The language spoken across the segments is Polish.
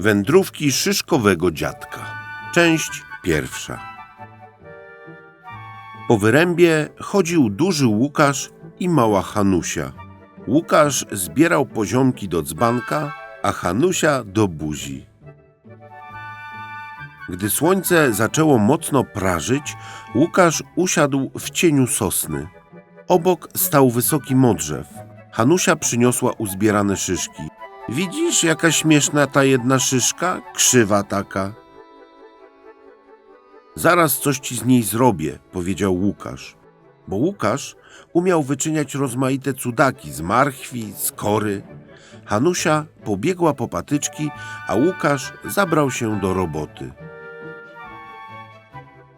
Wędrówki szyszkowego dziadka. Część pierwsza. Po wyrębie chodził duży Łukasz i mała Hanusia. Łukasz zbierał poziomki do dzbanka, a Hanusia do buzi. Gdy słońce zaczęło mocno prażyć, Łukasz usiadł w cieniu sosny. Obok stał wysoki modrzew. Hanusia przyniosła uzbierane szyszki. Widzisz, jaka śmieszna ta jedna szyszka? Krzywa taka. Zaraz coś ci z niej zrobię, powiedział Łukasz. Bo Łukasz umiał wyczyniać rozmaite cudaki z marchwi, z kory. Hanusia pobiegła po patyczki, a Łukasz zabrał się do roboty.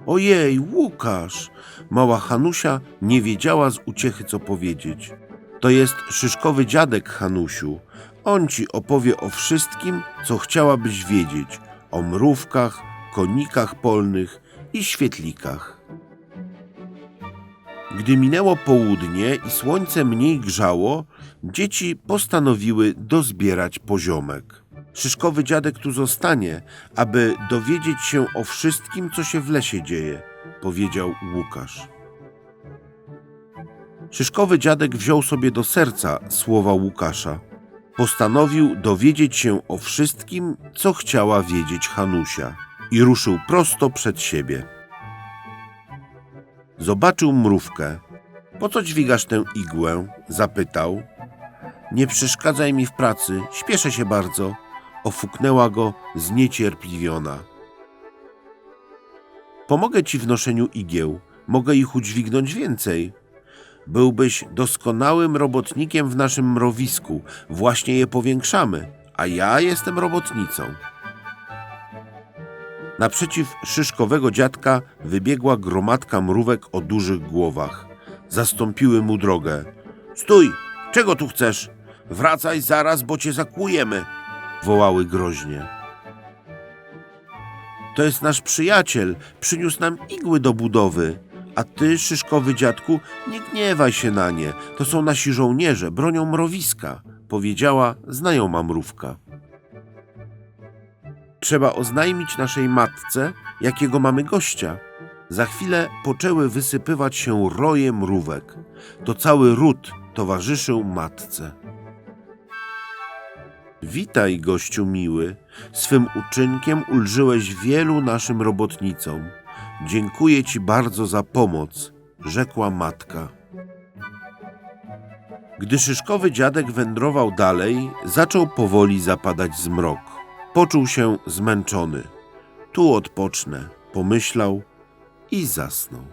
Ojej, Łukasz! Mała Hanusia nie wiedziała z uciechy, co powiedzieć. To jest szyszkowy dziadek Hanusiu. On ci opowie o wszystkim, co chciałabyś wiedzieć. O mrówkach, konikach polnych i świetlikach. Gdy minęło południe i słońce mniej grzało, dzieci postanowiły dozbierać poziomek. Szyszkowy dziadek tu zostanie, aby dowiedzieć się o wszystkim, co się w lesie dzieje, powiedział Łukasz. Szyszkowy dziadek wziął sobie do serca słowa Łukasza. Postanowił dowiedzieć się o wszystkim, co chciała wiedzieć Hanusia i ruszył prosto przed siebie. Zobaczył mrówkę. Po co dźwigasz tę igłę? zapytał. Nie przeszkadzaj mi w pracy, śpieszę się bardzo. Ofuknęła go zniecierpliwiona. Pomogę ci w noszeniu igieł, mogę ich udźwignąć więcej. Byłbyś doskonałym robotnikiem w naszym mrowisku, właśnie je powiększamy, a ja jestem robotnicą. Naprzeciw szyszkowego dziadka wybiegła gromadka mrówek o dużych głowach. Zastąpiły mu drogę. Stój! Czego tu chcesz? Wracaj zaraz, bo cię zakłujemy! wołały groźnie. To jest nasz przyjaciel, przyniósł nam igły do budowy. A ty, szyszkowy dziadku, nie gniewaj się na nie. To są nasi żołnierze, bronią mrowiska, powiedziała znajoma mrówka. Trzeba oznajmić naszej matce, jakiego mamy gościa. Za chwilę poczęły wysypywać się roje mrówek. To cały ród towarzyszył matce. Witaj, gościu miły. Swym uczynkiem ulżyłeś wielu naszym robotnicom. Dziękuję ci bardzo za pomoc, rzekła matka. Gdy szyszkowy dziadek wędrował dalej, zaczął powoli zapadać zmrok. Poczuł się zmęczony. Tu odpocznę, pomyślał i zasnął.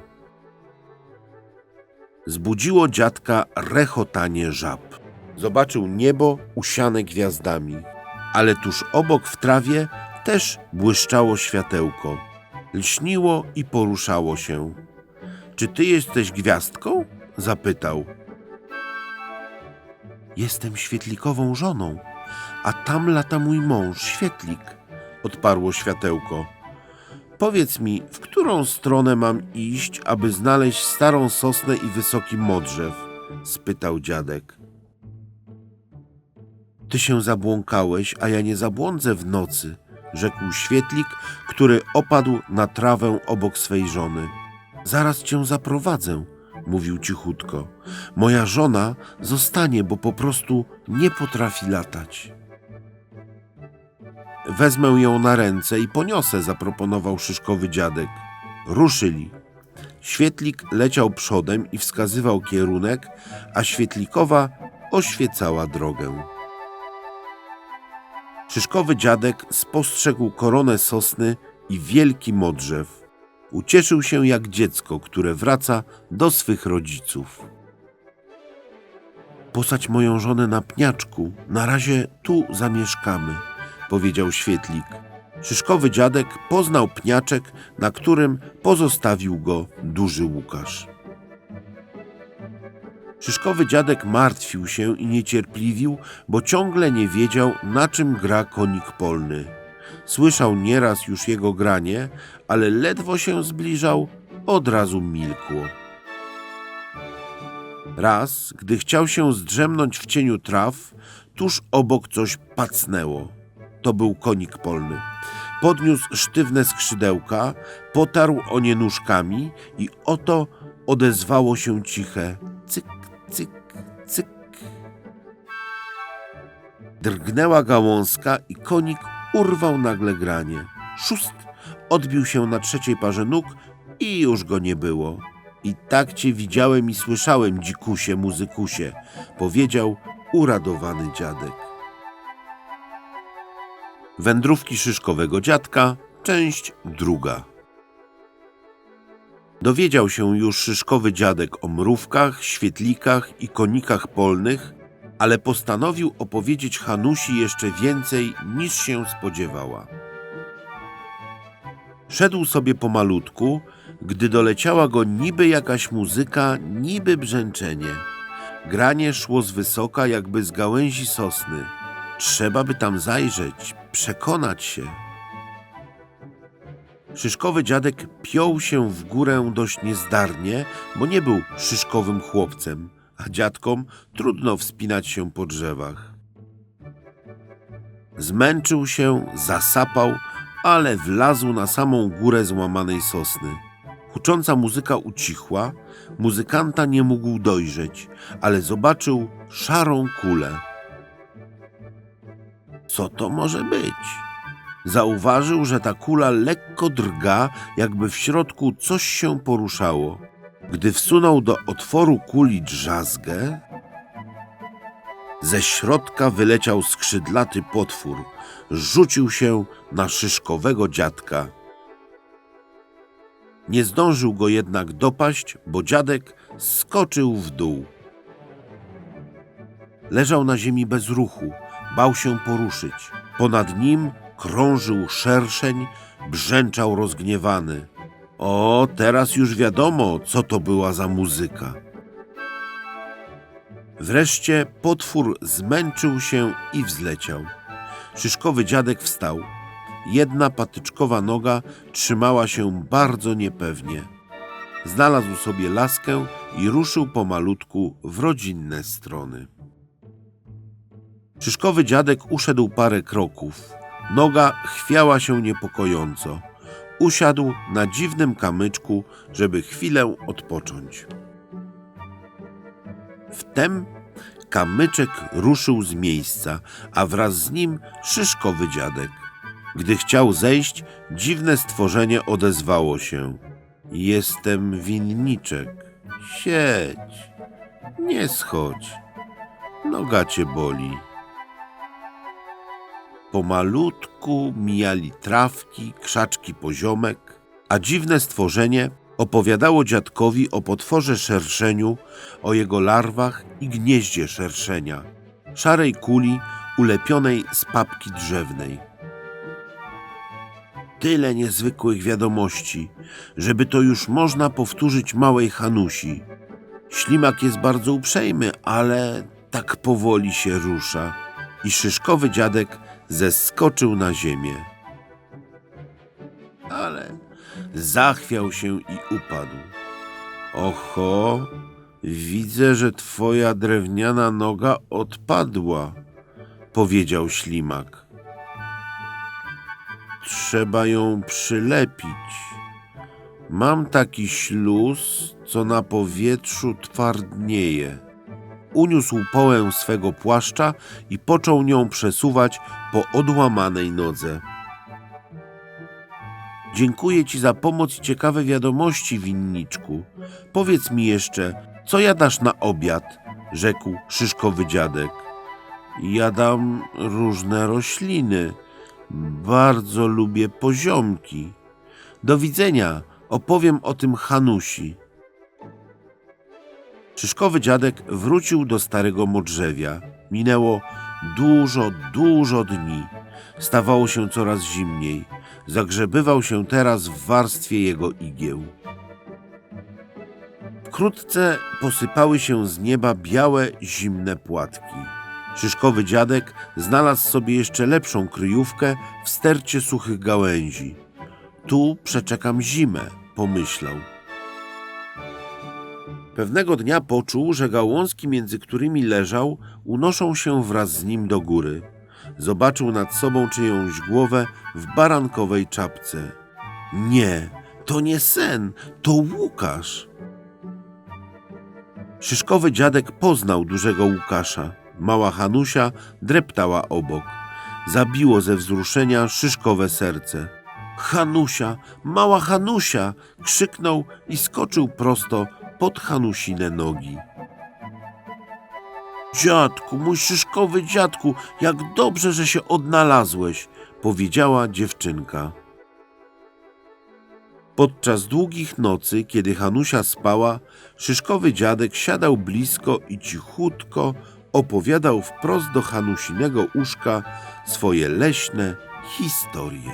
Zbudziło dziadka rechotanie żab. Zobaczył niebo usiane gwiazdami, ale tuż obok w trawie też błyszczało światełko. Lśniło i poruszało się. Czy ty jesteś gwiazdką? zapytał. Jestem świetlikową żoną, a tam lata mój mąż, świetlik, odparło światełko. Powiedz mi, w którą stronę mam iść, aby znaleźć starą sosnę i wysoki modrzew? spytał dziadek. Ty się zabłąkałeś, a ja nie zabłądzę w nocy, rzekł świetlik, który opadł na trawę obok swej żony. Zaraz cię zaprowadzę, mówił cichutko. Moja żona zostanie, bo po prostu nie potrafi latać. Wezmę ją na ręce i poniosę, zaproponował szyszkowy dziadek. Ruszyli. Świetlik leciał przodem i wskazywał kierunek, a świetlikowa oświecała drogę. Szyszkowy dziadek spostrzegł koronę sosny i wielki modrzew. Ucieszył się jak dziecko, które wraca do swych rodziców. Posadź moją żonę na pniaczku, na razie tu zamieszkamy, powiedział świetlik. Szyszkowy dziadek poznał pniaczek, na którym pozostawił go duży Łukasz. Szyszkowy dziadek martwił się i niecierpliwił, bo ciągle nie wiedział, na czym gra konik polny. Słyszał nieraz już jego granie, ale ledwo się zbliżał, od razu milkło. Raz, gdy chciał się zdrzemnąć w cieniu traw, tuż obok coś pacnęło. to był konik polny. Podniósł sztywne skrzydełka, potarł o nie nóżkami i oto odezwało się ciche cyk, cyk. Drgnęła gałązka i konik urwał nagle granie. Szóst odbił się na trzeciej parze nóg i już go nie było. I tak cię widziałem i słyszałem, dzikusie, muzykusie, powiedział uradowany dziadek. Wędrówki szyszkowego dziadka, część druga. Dowiedział się już szyszkowy dziadek o mrówkach, świetlikach i konikach polnych, ale postanowił opowiedzieć Hanusi jeszcze więcej niż się spodziewała. Szedł sobie pomalutku, gdy doleciała go niby jakaś muzyka, niby brzęczenie. Granie szło z wysoka, jakby z gałęzi sosny. Trzeba by tam zajrzeć, przekonać się. Szyszkowy dziadek piął się w górę dość niezdarnie, bo nie był szyszkowym chłopcem, a dziadkom trudno wspinać się po drzewach. Zmęczył się, zasapał, ale wlazł na samą górę złamanej sosny. Hucząca muzyka ucichła, muzykanta nie mógł dojrzeć, ale zobaczył szarą kulę. Co to może być? Zauważył, że ta kula lekko drga, jakby w środku coś się poruszało. Gdy wsunął do otworu kuli drzazgę, ze środka wyleciał skrzydlaty potwór. Rzucił się na szyszkowego dziadka. Nie zdążył go jednak dopaść, bo dziadek skoczył w dół. Leżał na ziemi bez ruchu, bał się poruszyć. Ponad nim krążył szerszeń, brzęczał rozgniewany. O, teraz już wiadomo, co to była za muzyka. Wreszcie potwór zmęczył się i wzleciał. Szyszkowy dziadek wstał. Jedna patyczkowa noga trzymała się bardzo niepewnie. Znalazł sobie laskę i ruszył pomalutku w rodzinne strony. Szyszkowy dziadek uszedł parę kroków. Noga chwiała się niepokojąco. Usiadł na dziwnym kamyczku, żeby chwilę odpocząć. Wtem kamyczek ruszył z miejsca, a wraz z nim szyszkowy dziadek. Gdy chciał zejść, dziwne stworzenie odezwało się. Jestem winniczek. Siedź. Nie schodź. Noga cię boli. Pomalutku mijali trawki, krzaczki poziomek, a dziwne stworzenie opowiadało dziadkowi o potworze szerszeniu, o jego larwach i gnieździe szerszenia, szarej kuli ulepionej z papki drzewnej. Tyle niezwykłych wiadomości, żeby to już można powtórzyć małej Hanusi. Ślimak jest bardzo uprzejmy, ale tak powoli się rusza. I szyszkowy dziadek zeskoczył na ziemię. Ale zachwiał się i upadł. Oho, widzę, że twoja drewniana noga odpadła, powiedział ślimak. Trzeba ją przylepić. Mam taki śluz, co na powietrzu twardnieje. Uniósł połę swego płaszcza i począł nią przesuwać po odłamanej nodze. Dziękuję ci za pomoc i ciekawe wiadomości, winniczku. Powiedz mi jeszcze, co jadasz na obiad? rzekł szyszkowy dziadek. Jadam różne rośliny. Bardzo lubię poziomki. Do widzenia, opowiem o tym Hanusi. Szyszkowy dziadek wrócił do starego modrzewia. Minęło dużo, dużo dni. Stawało się coraz zimniej. Zagrzebywał się teraz w warstwie jego igieł. Wkrótce posypały się z nieba białe, zimne płatki. Szyszkowy dziadek znalazł sobie jeszcze lepszą kryjówkę w stercie suchych gałęzi. Tu przeczekam zimę, pomyślał. Pewnego dnia poczuł, że gałązki, między którymi leżał, unoszą się wraz z nim do góry. zobaczył nad sobą czyjąś głowę w barankowej czapce. Nie, to nie sen, to Łukasz. Szyszkowy dziadek poznał dużego Łukasza. Mała Hanusia dreptała obok. Zabiło ze wzruszenia szyszkowe serce. Hanusia, mała Hanusia! krzyknął i skoczył prosto pod Hanusine nogi. Dziadku, mój szyszkowy dziadku, jak dobrze, że się odnalazłeś, powiedziała dziewczynka. Podczas długich nocy, kiedy Hanusia spała, szyszkowy dziadek siadał blisko i cichutko opowiadał wprost do Hanusinego uszka swoje leśne historie.